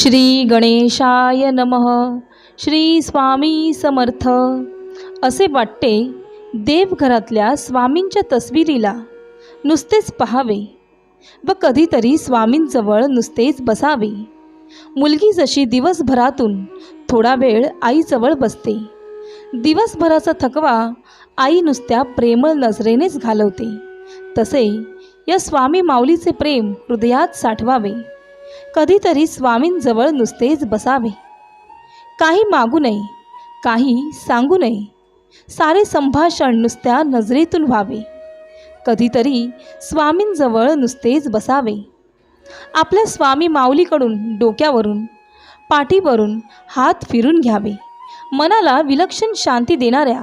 श्री गणेशाय नमः. श्री स्वामी समर्थ. असे वाटते देवघरातल्या स्वामींच्या तस्विरीला नुसतेच पहावे व कधीतरी स्वामींजवळ नुसतेच बसावे. मुलगी जशी दिवसभरातून थोडा वेळ आईजवळ बसते. दिवसभराचा थकवा आई नुसत्या प्रेमळ नजरेनेच घालवते. तसे या स्वामी माऊलीचे प्रेम हृदयात साठवावे. कधीतरी स्वामींजवळ नुसतेच बसावे. काही मागू नये काही सांगू नये. सारे संभाषण नुसत्या नजरेतून व्हावे. कधीतरी स्वामींजवळ नुसतेच बसावे. आपल्या स्वामी माऊलीकडून डोक्यावरून पाठीवरून हात फिरून घ्यावे. मनाला विलक्षण शांती देणाऱ्या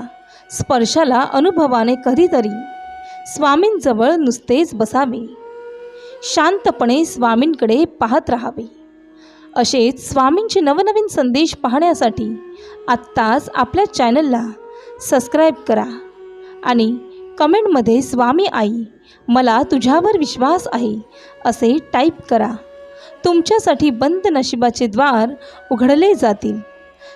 स्पर्शाला अनुभवाने कधीतरी स्वामींजवळ नुसतेच बसावे. शांतपणे स्वामींकडे पाहत राहावे. असेच स्वामींचे नवनवीन संदेश पाहण्यासाठी आत्ताच आपल्या चॅनलला सबस्क्राईब करा आणि कमेंटमध्ये स्वामी आई मला तुझ्यावर विश्वास आहे असे टाईप करा. तुमच्यासाठी बंद नशिबाचे द्वार उघडले जातील.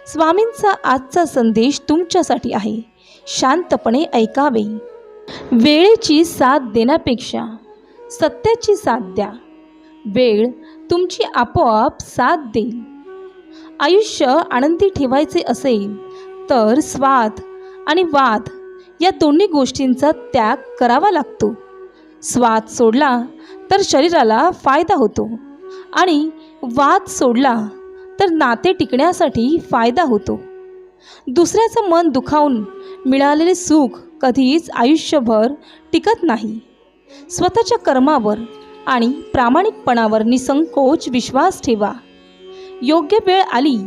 स्वामींचा आजचा संदेश तुमच्यासाठी आहे. शांतपणे ऐकावे. वेळेची साथ देण्यापेक्षा सत्याची साथ द्या. वेळ तुमची आपोआप साथ देईल. आयुष्य आनंदी ठेवायचे असेल तर स्वाद आणि वाद या दोन्ही गोष्टींचा त्याग करावा लागतो. स्वाद सोडला तर शरीराला फायदा होतो आणि वाद सोडला तर नाते टिकण्यासाठी फायदा होतो. दुसऱ्याचं मन दुखावून मिळालेले सुख कधीच आयुष्यभर टिकत नाही. स्वतःच्या कर्मावर आणि प्रामाणिकपणावर निसंकोच विश्वास ठेवा. योग्य वेळ आली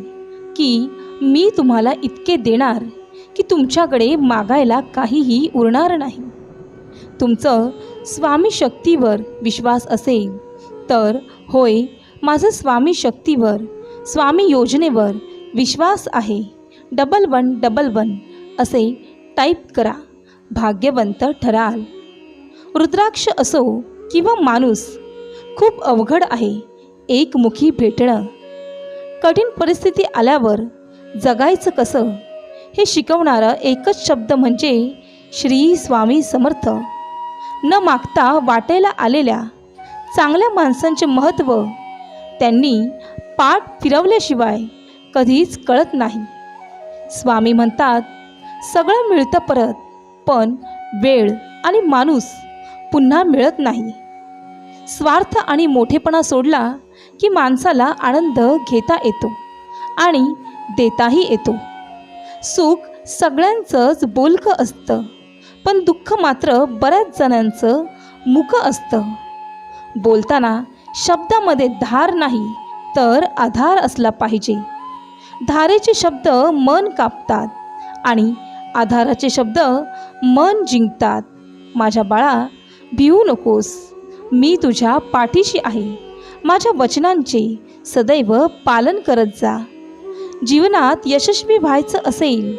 की मी तुम्हाला इतके देणार की तुमच्याकडे मागायला काहीही उरणार नाही. तुमचं स्वामी शक्तीवर विश्वास असेल तर होय माझं स्वामी शक्तीवर स्वामी योजनेवर विश्वास आहे. डबल वन डबल वन असे टाईप करा. भाग्यवंत ठराल. रुद्राक्ष असो किंवा माणूस खूप अवघड आहे एकमुखी भेटणं. कठीण परिस्थिती आल्यावर जगायचं कसं? हे शिकवणारा एकच शब्द म्हणजे श्री स्वामी समर्थ. न मागता वाटायला आलेल्या चांगल्या माणसांचे महत्त्व त्यांनी पाठ फिरवल्याशिवाय कधीच कळत नाही. स्वामी म्हणतात सगळं मिळतं परत पण वेळ आणि माणूस पुन्हा मिळत नाही. स्वार्थ आणि मोठेपणा सोडला की माणसाला आनंद घेता येतो आणि देताही येतो. सुख सगळ्यांचंच बोलकं असतं पण दुःख मात्र बऱ्याच जणांचं मुकं असतं. बोलताना शब्दामध्ये धार नाही तर आधार असला पाहिजे. धारेचे शब्द मन कापतात आणि आधाराचे शब्द मन जिंकतात. माझ्या बाळा भिवू नकोस. मी तुझ्या पाठीशी आहे. माझ्या वचनांचे सदैव पालन करत जा. जीवनात यशस्वी व्हायचं असेल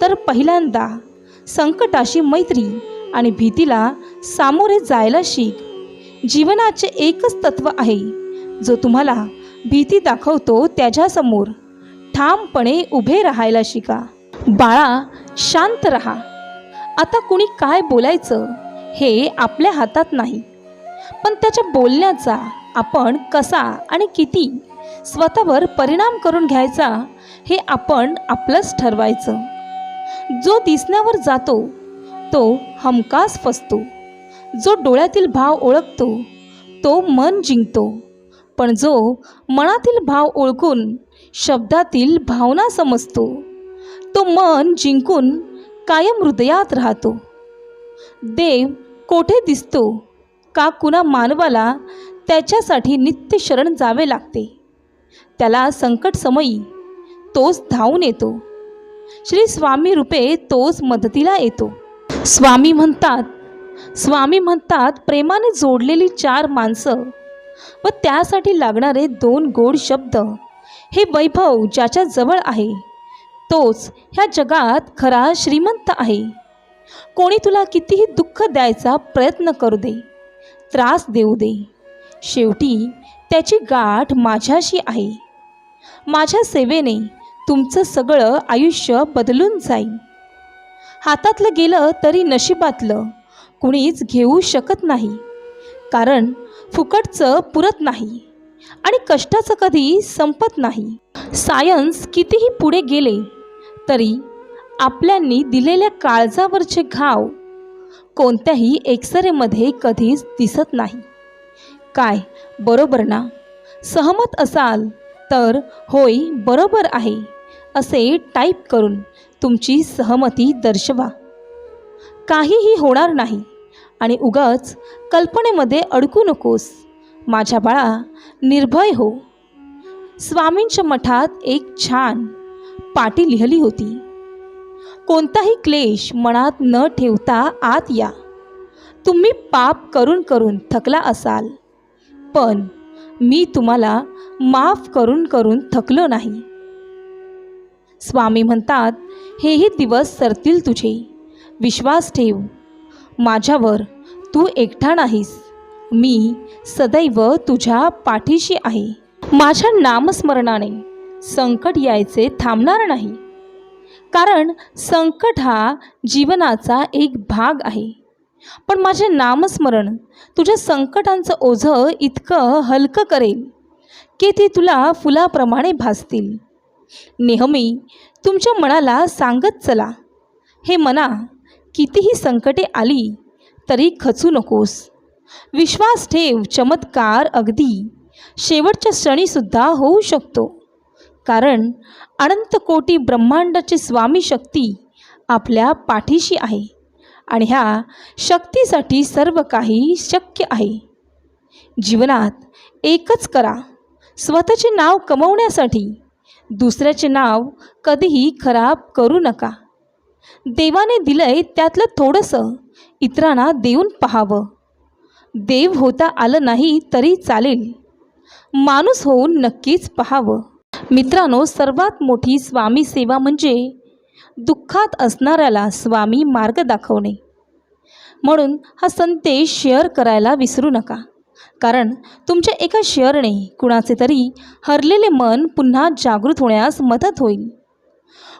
तर पहिल्यांदा संकटाशी मैत्री आणि भीतीला सामोरे जायला शिक. जीवनाचे एकच तत्व आहे जो तुम्हाला भीती दाखवतो त्याच्यासमोर. ठामपणे उभे राहायला शिका. बाळा शांत रहा. आता कुणी काय बोलायचं? हे आपल्या हातात नाही. पण त्याच्या बोलण्याचा आपण कसा आणि किती स्वतःवर परिणाम करून घ्यायचा हे आपण आपलंच ठरवायचं. जो दिसण्यावर जातो तो हमखास फसतो. जो डोळ्यातील भाव ओळखतो तो मन जिंकतो. पण जो मनातील भाव ओळखून शब्दातील भावना समजतो तो मन जिंकून कायम हृदयात राहतो. देव कोठे दिसतो? का कुणा मानवाला त्याच्यासाठी नित्य शरण जावे लागते? त्याला संकट समयी तोच धावून येतो. श्री स्वामी रूपे तोच मदतीला येतो. स्वामी म्हणतात स्वामी म्हणतात प्रेमाने जोडलेली चार माणसं व त्यासाठी लागणारे दोन गोड शब्द. हे वैभव ज्याच्या जवळ आहे तोच ह्या जगात खरा श्रीमंत आहे. कोणी तुला कितीही दुःख द्यायचा प्रयत्न करू दे त्रास देऊ दे. शेवटी त्याची गाठ माझ्याशी आहे. माझ्या सेवेने तुमचं सगळं आयुष्य बदलून जाईल. हातातलं गेलं तरी नशिबातलं कुणीच घेऊ शकत नाही कारण फुकटचं पुरत नाही आणि कष्टाचं कधी संपत नाही. सायन्स कितीही पुढे गेले तरी आपल्यांनी दिलेल्या काळजावरचे घाव कोणत्याही एक्सरेमध्ये कधीच दिसत नाही. काय बरोबर ना? सहमत असाल तर होय बरोबर आहे असे टाईप करून तुमची सहमती दर्शवा. काहीही होणार नाही आणि उगाच कल्पनेमध्ये अडकू नकोस. माझ्या बाळा निर्भय हो. स्वामींच्या मठात एक छान पाटी लिहिली होती. कोणताही क्लेश मनात न ठेवता आत या. तुम्ही पाप करून करून थकला असाल. पण मी तुम्हाला माफ करून करून थकलो नाही. स्वामी म्हणतात हेही दिवस सरतील तुझे. विश्वास ठेव. माझ्यावर तू एकटा नाहीस. मी सदैव तुझ्या पाठीशी आहे. माझ्या नामस्मरणाने संकट यायचे थांबणार नाही. कारण संकट हा जीवनाचा एक भाग आहे. पण माझे नामस्मरण तुझ्या संकटांचं ओझं इतकं हलकं करेल की ते तुला फुलाप्रमाणे भासतील. नेहमी तुमच्या मनाला सांगत चला. हे मना कितीही संकटे आली तरी खचू नकोस. विश्वास ठेव चमत्कार अगदी. शेवटच्या क्षणीसुद्धा होऊ शकतो. कारण अनंत कोटी ब्रह्मांडाची स्वामी शक्ती आपल्या पाठीशी आहे आणि ह्या शक्तीसाठी सर्व काही शक्य आहे. जीवनात एकच करा स्वतःचे नाव कमवण्यासाठी. दुसऱ्याचे नाव कधीही खराब करू नका. देवाने दिलंय त्यातलं थोडंसं इतरांना देऊन पाहावं. देव होता आलं नाही तरी चालेल. माणूस होऊन नक्कीच पाहावं. मित्रांनो सर्वात मोठी स्वामी सेवा म्हणजे दुःखात असणाऱ्याला स्वामी मार्ग दाखवणे. म्हणून हा संदेश शेअर करायला विसरू नका. कारण तुमच्या एका शेअरने कुणाचे तरी हरलेले मन पुन्हा जागृत होण्यास मदत होईल.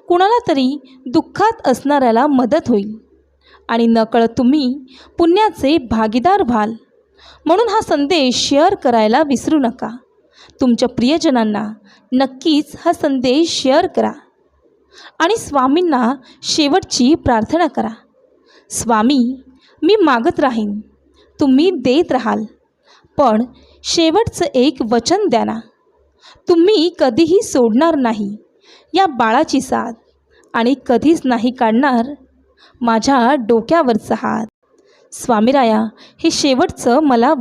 कुणाला तरी दुःखात असणाऱ्याला मदत होईल. आणि नकळत तुम्ही पुण्याचे भागीदार व्हाल. म्हणून हा संदेश शेअर करायला विसरू नका. तुमच्या प्रियजनांना नक्कीच हा संदेश शेअर करा. आणि स्वामींना शेवटची प्रार्थना करा. स्वामी मी मागत राहीन. तुम्ही देत राहाल. पण शेवटचं एक वचन द्या ना. तुम्ही कधीही सोडणार नाही या बाळाची साथ आणि कधीच नाही काढणार माझ्या डोक्यावरचा हात. स्वामीराया हे शेवटचं मला